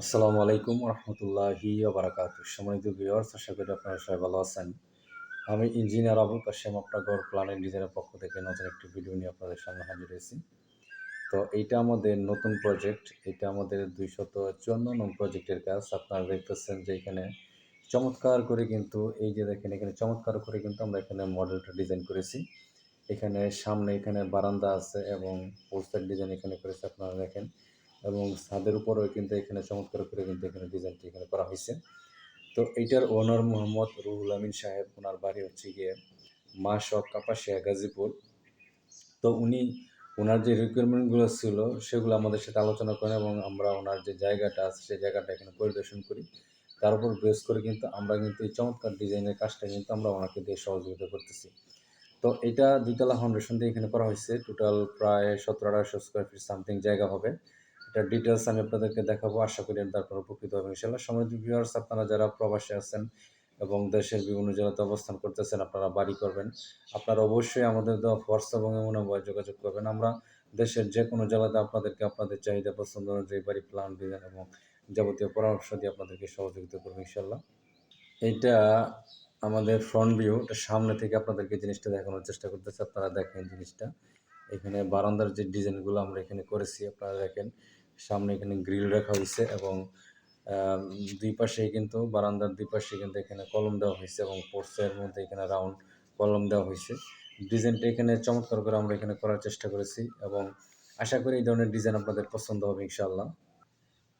আসসালামু আলাইকুম রহমতুল্লাহি বারাকাত। সম্মানিত ভিউয়ার্স আশা করি আপনারা সবাই ভালো আছেন। আমি ইঞ্জিনিয়ার আবুল কাশেম আপনার গড় প্ল্যান ডিজাইনের পক্ষ থেকে নতুন একটি ভিডিও নিয়ে আপনাদের সামনে হাজির হয়েছি। তো এইটা আমাদের নতুন প্রজেক্ট এটা আমাদের দুইশত চুয়ান্ন নং প্রজেক্টের কাজ। আপনারা দেখতেছেন যে এখানে চমৎকার করে কিন্তু, এই যে দেখেন, এখানে চমৎকার করে কিন্তু আমরা এখানে মডেলটা ডিজাইন করেছি। এখানে সামনে এখানে বারান্দা আছে এবং পোস্টার ডিজাইন এখানে করেছে, আপনারা দেখেন। এবং ছাদের উপরেও কিন্তু এখানে চমৎকার করে কিন্তু এখানে ডিজাইনটি এখানে করা হয়েছে। তো এইটার ওনার মোহাম্মদ রুহুল আমিন সাহেব ওনার বাড়ি হচ্ছে গিয়ে মা শখ কাপাসিয়া, গাজীপুর। তো উনি ওনার যে রিকোয়ারমেন্টগুলো ছিল, সেগুলো আমাদের সাথে আলোচনা করেন এবং আমরা ওনার যে জায়গাটা আছে, সেই জায়গাটা এখানে পরিদর্শন করি। তার উপর বেস করে কিন্তু আমরা কিন্তু এই চমৎকার ডিজাইনের কাজটা কিন্তু আমরা ওনাকে দিয়ে সহযোগিতা করতেছি। তো এটা দুইতলা ফাউন্ডেশন দিয়ে এখানে করা হয়েছে। টোটাল প্রায় সতেরো আঠারোশো স্কোয়ার ফিট সামথিং জায়গা হবে। এটার ডিটেলস আমি আপনাদেরকে দেখাবো, আশা করি তারপর উপকৃত হবে। ইনশাল্লাহ সময় ভিউয়ার্স আপনারা যারা প্রবাসে আছেন এবং দেশের বিভিন্ন জেলাতে অবস্থান করতেছেন, আপনারা বাড়ি করবেন। আপনারা অবশ্যই আমাদের দেওয়া হোয়াটসঅ্যাপ এবং এমন যোগাযোগ করবেন। আমরা দেশের যে কোনো জেলাতে আপনাদেরকে আপনাদের চাহিদা পছন্দ অনুযায়ী বাড়ি প্ল্যান ডিজাইন এবং যাবতীয় পরামর্শ দিয়ে আপনাদেরকে সহযোগিতা করব ইনশাল্লাহ এইটা আমাদের ফ্রন্ট ভিউ এটা সামনে থেকে আপনাদেরকে জিনিসটা দেখানোর চেষ্টা করতেছে। আপনারা দেখেন জিনিসটা। এখানে বারান্দার যে ডিজাইনগুলো আমরা এখানে করেছি, আপনারা দেখেন। সামনে এখানে গ্রিল রাখা হয়েছে এবং দুই পাশে কিন্তু বারান্দার দুই পাশে কিন্তু এখানে কলম দেওয়া হয়েছে এবং পোর্সের মধ্যে এখানে রাউন্ড কলম দেওয়া হয়েছে। ডিজাইনটা এখানে চমৎকার করে আমরা এখানে করার চেষ্টা করেছি এবং আশা করি এই ধরনের ডিজাইন আপনাদের পছন্দ হবে ইনশাল্লাহ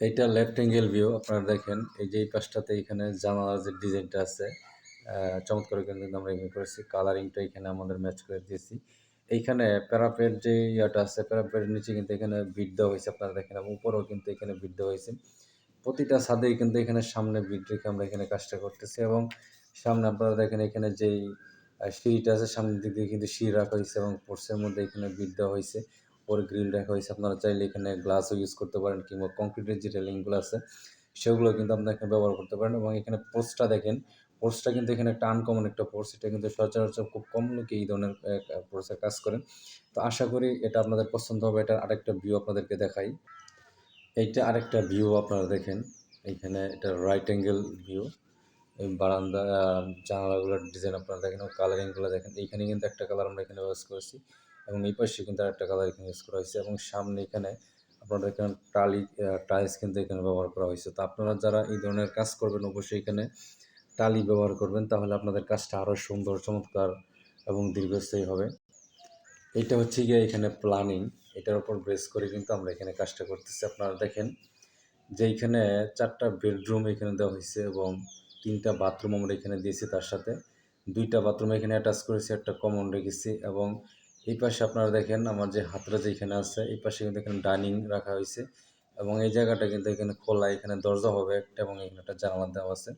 এইটা লেফট অ্যাঙ্গেল ভিউ, আপনারা দেখেন, এই যে এই পাশটাতে এখানে জানালার যে ডিজাইনটা আছে চমৎকার কিন্তু আমরা এখানে করেছি, কালারিংটা এখানে আমাদের ম্যাচ করে দিয়েছি। এইখানে প্যারাপেট যে ইয়াটা আছে প্যারাপেটের নিচে কিন্তু এখানে দেওয়া হয়েছে, আপনারা দেখেন, এবং উপরেও কিন্তু এখানে দেওয়া হয়েছে। প্রতিটা ছাদেই কিন্তু এখানে সামনে বিট রেখে আমরা এখানে কাজটা করতেছি, এবং সামনে আপনারা দেখেন এখানে যেই সিঁড়িটা আছে, সামনের দিক দিয়ে কিন্তু সিঁড়ি রাখা হয়েছে, এবং পোর্সের মধ্যে এখানে দেওয়া হয়েছে। পরে গ্রিল রাখা হয়েছে, আপনারা চাইলে এখানে গ্লাসও ইউজ করতে পারেন, কিংবা কংক্রিটের যে রেলিংগুলো আছে, সেগুলো কিন্তু আপনারা এখানে ব্যবহার করতে পারেন, এবং এখানে পোস্টটা দেখেন কোর্সটা কিন্তু এখানে একটা আনকমন একটা কোর্স এটা কিন্তু সচরাচর খুব কম লোকে এই ধরনের কোর্সে কাজ করেন। তো আশা করি এটা আপনাদের পছন্দ হবে এটা আরেকটা ভিউ আপনাদেরকে দেখাই। এইটা আরেকটা ভিউ আপনারা দেখেন। এইখানে এটা রাইট অ্যাঙ্গেল ভিউ বারান্দা জানালাগুলোর ডিজাইন আপনারা দেখেন কালারিংগুলো দেখেন। এইখানে কিন্তু একটা কালার আমরা এখানে ইউজ করেছি এবং এই পাশে কিন্তু আরেকটা কালার এখানে ইউজ করা হয়েছে এবং সামনে এখানে আপনারা এখানে টালি টাইলস কিন্তু এখানে ব্যবহার করা হয়েছে। তো আপনারা যারা এই ধরনের কাজ করবেন, অবশ্যই এখানে টালি ব্যবহার করবেন, তাহলে আপনাদের কাজটা আরও সুন্দর, চমৎকার এবং দীর্ঘস্থায়ী হবে। এটা হচ্ছে গিয়ে এখানে প্ল্যানিং এটার উপর বেস করে কিন্তু আমরা এখানে কাজটা করতেছি। আপনারা দেখেন যে এখানে চারটা বেডরুম এখানে দেওয়া হয়েছে এবং তিনটা বাথরুম আমরা এখানে দিয়েছি তার সাথে। দুইটা বাথরুম এখানে অ্যাটাচ করেছি, একটা কমন রেখেছি এবং এই পাশে আপনারা দেখেন আমার যে হাতরা যেখানে আছে, এই পাশে কিন্তু এখানে ডাইনিং রাখা হয়েছে এবং এই জায়গাটা কিন্তু এখানে খোলা, এখানে দরজা হবে একটা এবং এখানে একটা জানালা দেওয়া আছে।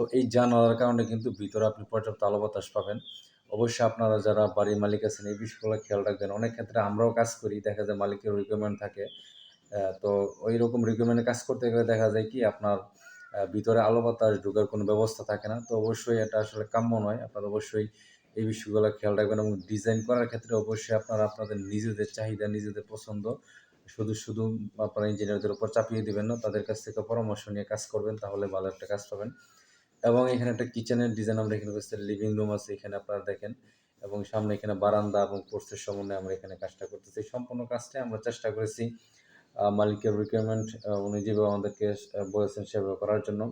তো এই জানালার কারণে কিন্তু ভিতরে আপনি পর্যাপ্ত আলো বাতাস পাবেন। অবশ্যই আপনারা যারা বাড়ির মালিক আছেন, এই বিষয়গুলো খেয়াল রাখবেন। অনেক ক্ষেত্রে আমরাও কাজ করি, দেখা যায় মালিকের রিকোয়ারমেন্ট থাকে। তো ওই রকম রিকোয়ারমেন্টে কাজ করতে গেলে দেখা যায় কি, আপনার ভিতরে আলো বাতাস ঢোকার কোনো ব্যবস্থা থাকে না। তো অবশ্যই এটা আসলে কাম্য নয়। আপনারা অবশ্যই এই বিষয়গুলো খেয়াল রাখবেন এবং ডিজাইন করার ক্ষেত্রে অবশ্যই আপনারা আপনাদের নিজেদের চাহিদা, নিজেদের পছন্দ, শুধু শুধু আপনারা ইঞ্জিনিয়ারদের উপর চাপিয়ে দেবেন না, তাদের কাছ থেকে পরামর্শ নিয়ে কাজ করবেন, তাহলে ভালো একটা কাজ পাবেন। এবং এখানে একটা কিচেনের ডিজাইন আমরা এখানে করছি লিভিং রুম আছে এখানে আপনারা দেখেন, এবং সামনে এখানে বারান্দা এবং পোর্সের সমন্বয়ে আমরা এখানে কাজটা করতেছি। সম্পূর্ণ কাজটাই আমরা চেষ্টা করেছি মালিকের রিকোয়ারমেন্ট উনি যেভাবে আমাদেরকে বলেছেন সেভাবে করার জন্য।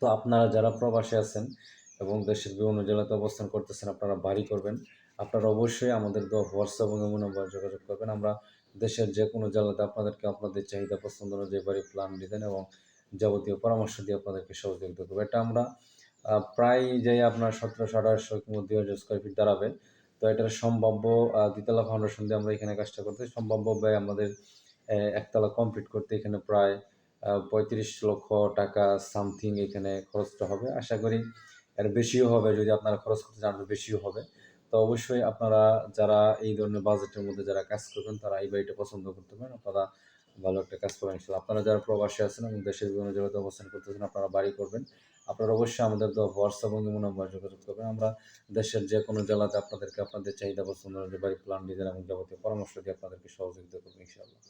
তো আপনারা যারা প্রবাসে আছেন এবং দেশের বিভিন্ন জেলাতে অবস্থান করতেছেন, আপনারা বাড়ি করবেন। আপনারা অবশ্যই আমাদের হোয়াটসঅ্যাপ এবং এমন নম্বর যোগাযোগ করবেন। আমরা দেশের যে কোনো জেলাতে আপনাদেরকে আপনাদের চাহিদা, পছন্দ অনুযায়ী বাড়ি প্ল্যান ডিজাইন এবং যাবতীয় পরামর্শ দিয়ে আপনাদেরকে সহযোগিতা করব। এটা আমরা প্রায় যাই আপনার সতেরোশো, আঠারোশো কিংবা দুই হাজার স্কোয়ার ফিট দাঁড়াবে, তো এটার সম্ভাব্য দ্বিতলা ফাউন্ডেশন দিয়ে আমরা এখানে কাজটা করতে সম্ভাব্য ব্যয় আমাদের একতলা কমপ্লিট করতে এখানে প্রায় পঁয়ত্রিশ লক্ষ টাকা সামথিং এখানে খরচটা হবে। আশা করি এর বেশিও হবে, যদি আপনারা খরচ করতে চান বেশিও হবে। তো অবশ্যই আপনারা যারা এই ধরনের বাজেটের মধ্যে যারা কাজ করবেন, তারা এই বাড়িটা পছন্দ করতে পারেন। আপনারা ভালো একটা কাজ করবেন ইনশাল্লাহ আপনারা যারা প্রবাসী আছেন এবং দেশের বিভিন্ন জায়গাতে অবস্থান করতেছেন, আপনারা বাড়ি করবেন। আপনারা অবশ্যই আমাদের হোয়াটসঅ্যাপ এবং ইমো নম্বর যোগাযোগ করবেন। আমরা দেশের যে কোনো জেলাতে আপনাদেরকে আপনাদের চাহিদা পছন্দ অনুযায়ী বাড়ি প্ল্যান ডিজাইন এবং যাবতীয় পরামর্শ দিয়ে আপনাদেরকে সহযোগিতা করব ইনশাআল্লাহ।